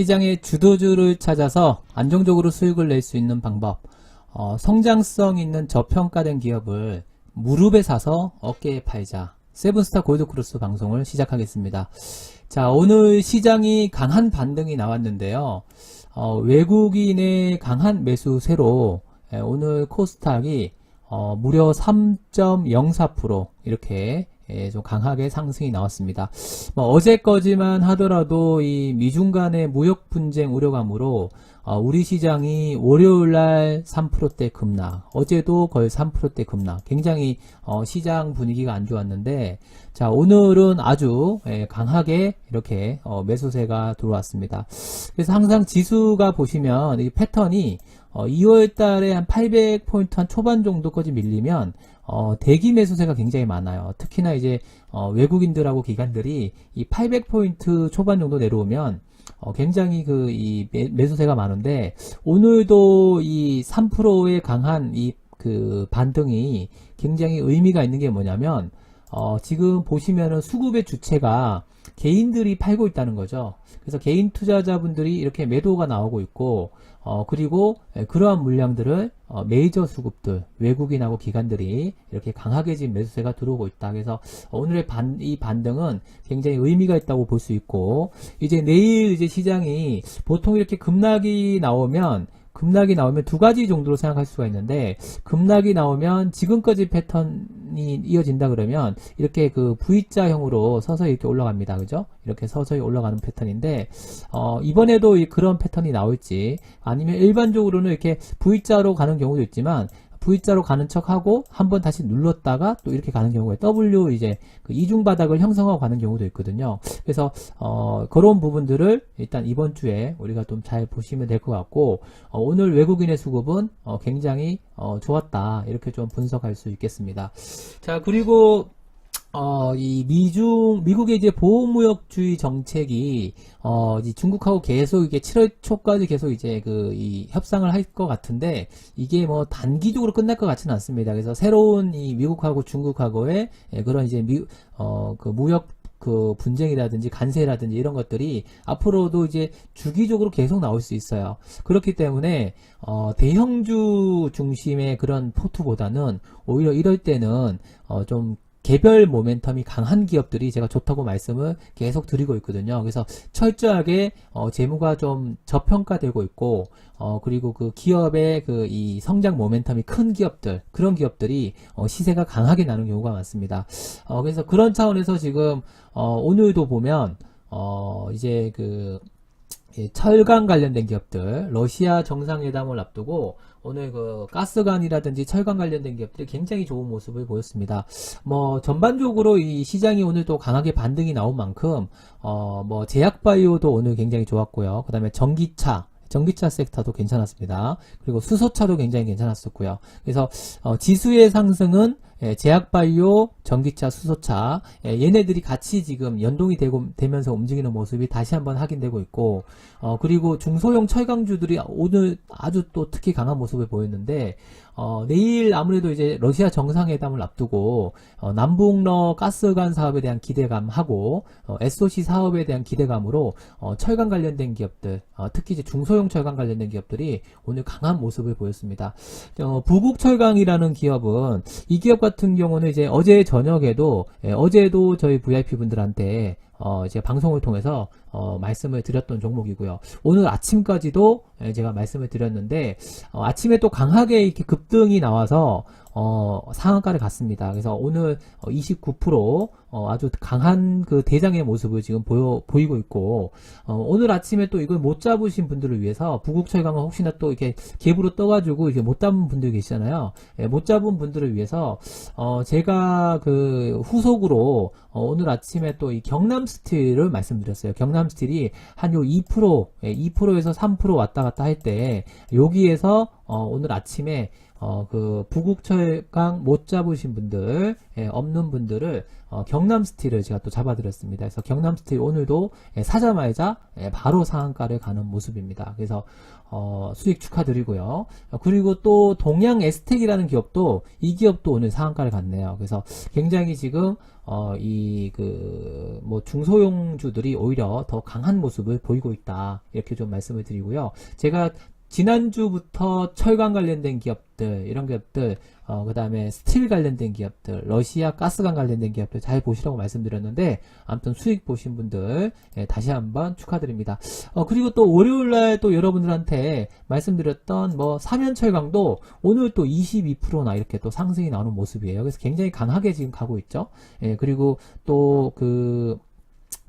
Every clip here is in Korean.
시장의 주도주를 찾아서 안정적으로 수익을 낼 수 있는 방법. 어, 성장성 있는 저평가된 기업을 무릎에 사서 어깨에 팔자. 세븐스타 골드크로스 방송을 시작하겠습니다. 자, 오늘 시장이 강한 반등이 나왔는데요. 어, 외국인의 강한 매수세로 예, 오늘 코스닥이 어, 무려 3.04% 이렇게 예, 좀 강하게 상승이 나왔습니다. 뭐 어제까지만 하더라도 이 미중 간의 무역 분쟁 우려감으로 어, 우리 시장이 월요일 날 3%대 급락, 어제도 거의 3%대 급락, 굉장히 어, 시장 분위기가 안 좋았는데 자 오늘은 아주 예, 강하게 이렇게 어, 매수세가 들어왔습니다. 그래서 항상 지수가 보시면 이 패턴이 어, 2월 달에 한 800포인트 한 초반 정도까지 밀리면 어, 대기 매수세가 굉장히 많아요. 특히나 이제 어, 외국인들하고 기관들이 이 800포인트 초반 정도 내려오면 어, 굉장히 그 이 매수세가 많은데 오늘도 이 3%의 강한 이 그 반등이 굉장히 의미가 있는 게 뭐냐면 어, 지금 보시면은 수급의 주체가 개인들이 팔고 있다는 거죠. 그래서 개인 투자자분들이 이렇게 매도가 나오고 있고, 어, 그리고 예, 그러한 물량들을 어, 메이저 수급들, 외국인하고 기관들이 이렇게 강하게 지금 매수세가 들어오고 있다. 그래서 오늘의 반, 이 반등은 굉장히 의미가 있다고 볼 수 있고, 이제 내일 이제 시장이 보통 이렇게 급락이 나오면 급락이 나오면 두 가지 정도로 생각할 수가 있는데 급락이 나오면 지금까지 패턴이 이어진다 그러면 이렇게 그 V자형으로 서서히 이렇게 올라갑니다. 그죠? 이렇게 서서히 올라가는 패턴인데 어, 이번에도 이 그런 패턴이 나올지 아니면 일반적으로는 이렇게 V자로 가는 경우도 있지만 V자로 가는 척하고 한번 다시 눌렀다가 또 이렇게 가는 경우에 W 이제 그 이중 바닥을 형성하고 가는 경우도 있거든요. 그래서 어 그런 부분들을 일단 이번 주에 우리가 좀 잘 보시면 될 것 같고 어, 오늘 외국인의 수급은 어, 굉장히 어, 좋았다 이렇게 좀 분석할 수 있겠습니다. 자 그리고 어, 이 미중, 미국의 이제 보호무역주의 정책이, 어, 이 중국하고 계속 이게 7월 초까지 계속 이제 그, 이 협상을 할 것 같은데, 이게 뭐 단기적으로 끝날 것 같지는 않습니다. 그래서 새로운 이 미국하고 중국하고의 예, 그런 이제 미, 어, 그 무역 그 분쟁이라든지 간세라든지 이런 것들이 앞으로도 이제 주기적으로 계속 나올 수 있어요. 그렇기 때문에 어, 대형주 중심의 그런 포트보다는 오히려 이럴 때는 어, 좀 개별 모멘텀이 강한 기업들이 제가 좋다고 말씀을 계속 드리고 있거든요. 그래서 철저하게 어, 재무가 좀 저평가되고 있고 어, 그리고 그 기업의 그 이 성장 모멘텀이 큰 기업들 그런 기업들이 어, 시세가 강하게 나는 경우가 많습니다. 어, 그래서 그런 차원에서 지금 어, 오늘도 보면 어, 이제 그 예, 철강 관련된 기업들, 러시아 정상회담을 앞두고 오늘 그 가스관이라든지 철강 관련된 기업들이 굉장히 좋은 모습을 보였습니다. 뭐 전반적으로 이 시장이 오늘 또 강하게 반등이 나온 만큼 어 뭐 제약바이오도 오늘 굉장히 좋았고요. 그다음에 전기차 전기차 섹터도 괜찮았습니다. 그리고 수소차도 굉장히 괜찮았었고요. 그래서 어, 지수의 상승은 예, 제약바이오, 전기차, 수소차 예, 얘네들이 같이 지금 연동이 되고 되면서 움직이는 모습이 다시 한번 확인되고 있고 어, 그리고 중소형 철강주들이 오늘 아주 또 특히 강한 모습을 보였는데 어, 내일 아무래도 이제 러시아 정상회담을 앞두고 어, 남북러 가스관 사업에 대한 기대감하고 어, SOC 사업에 대한 기대감으로 어, 철강 관련된 기업들 어, 특히 이제 중소형 철강 관련된 기업들이 오늘 강한 모습을 보였습니다. 어, 부국철강이라는 기업은 이 기업 같은 경우는 이제 어제 저녁에도 예, 어제도 저희 VIP 분들한테 어, 이제 방송을 통해서 어, 말씀을 드렸던 종목이고요. 오늘 아침까지도 예, 제가 말씀을 드렸는데 어, 아침에 또 강하게 이렇게 급등이 나와서 어, 상한가를 갔습니다. 그래서 오늘 29% 어, 아주 강한 그 대장의 모습을 지금 보여, 보이고 있고, 어, 오늘 아침에 또 이걸 못 잡으신 분들을 위해서 부국철강은 혹시나 또 이렇게 갭으로 떠가지고 이게 못 잡은 분들 계시잖아요. 예, 못 잡은 분들을 위해서, 어, 제가 그 후속으로 어, 오늘 아침에 또 이 경남 스틸을 말씀드렸어요. 경남 스틸이 한 요 2%, 예, 2%에서 3% 왔다 갔다 할 때, 여기에서 어, 오늘 아침에 어, 그 부국철강 못 잡으신 분들 예, 없는 분들을 어, 경남 스틸을 제가 또 잡아드렸습니다. 그래서 경남 스틸 오늘도 예, 사자마자 예, 바로 상한가를 가는 모습입니다. 그래서 어, 수익 축하드리고요. 어, 그리고 또 동양 에스텍이라는 기업도 이 기업도 오늘 상한가를 갔네요. 그래서 굉장히 지금 어, 이, 그, 뭐, 중소형주들이 오히려 더 강한 모습을 보이고 있다. 이렇게 좀 말씀을 드리고요. 제가 지난주부터 철강 관련된 기업들, 이런 기업들, 어, 그 다음에 스틸 관련된 기업들, 러시아 가스관 관련된 기업들 잘 보시라고 말씀드렸는데, 아무튼 수익 보신 분들, 예, 다시 한번 축하드립니다. 어, 그리고 또 월요일날 또 여러분들한테 말씀드렸던 뭐, 사면철강도 오늘 또 22%나 이렇게 또 상승이 나오는 모습이에요. 그래서 굉장히 강하게 지금 가고 있죠. 예, 그리고 또 그,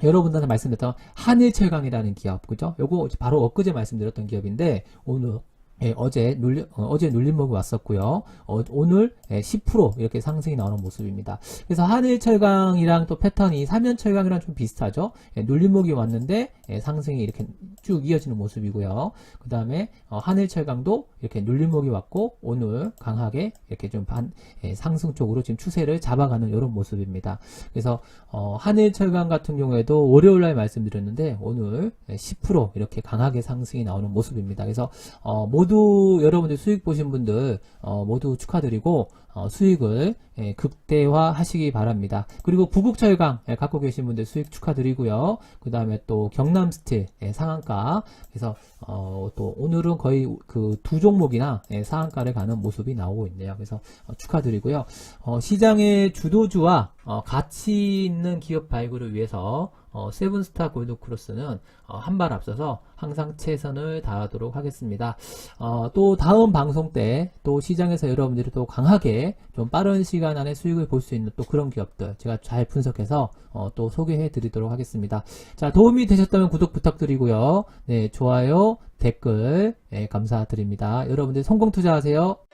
여러분들한테 말씀드렸던 한일철강이라는 기업, 그죠? 요거 바로 엊그제 말씀드렸던 기업인데, 오늘, 예, 어제 눌림, 어, 제 눌림목이 왔었고요. 어, 오늘 예, 10% 이렇게 상승이 나오는 모습입니다. 그래서 한일철강이랑 또 패턴이 삼연철강이랑 좀 비슷하죠. 예, 눌림목이 왔는데 예, 상승이 이렇게 쭉 이어지는 모습이고요. 그 다음에 어, 한일철강도 이렇게 눌림목이 왔고 오늘 강하게 이렇게 좀 반, 예, 상승 쪽으로 지금 추세를 잡아가는 이런 모습입니다. 그래서 어, 한일철강 같은 경우에도 월요일날 말씀드렸는데 오늘 예, 10% 이렇게 강하게 상승이 나오는 모습입니다. 그래서 어, 모두 여러분들 수익 보신 분들 어, 모두 축하드리고 어, 수익을 예, 극대화 하시기 바랍니다. 그리고 부국철강 예, 갖고 계신 분들 수익 축하드리고요. 그 다음에 또 경남스틸 예, 상한가 그래서 어, 또 오늘은 거의 그 두 종목이나 예, 상한가를 가는 모습이 나오고 있네요. 그래서 어, 축하드리고요. 어, 시장의 주도주와 어, 가치 있는 기업 발굴을 위해서 어, 세븐스타 골드크로스는 어, 한발 앞서서 항상 최선을 다하도록 하겠습니다. 어, 또 다음 방송 때 또 시장에서 여러분들이 또 강하게 좀 빠른 시간 안에 수익을 볼 수 있는 또 그런 기업들 제가 잘 분석해서 어, 또 소개해 드리도록 하겠습니다. 자 도움이 되셨다면 구독 부탁드리고요. 네 좋아요 댓글 예, 감사드립니다. 여러분들 성공 투자하세요.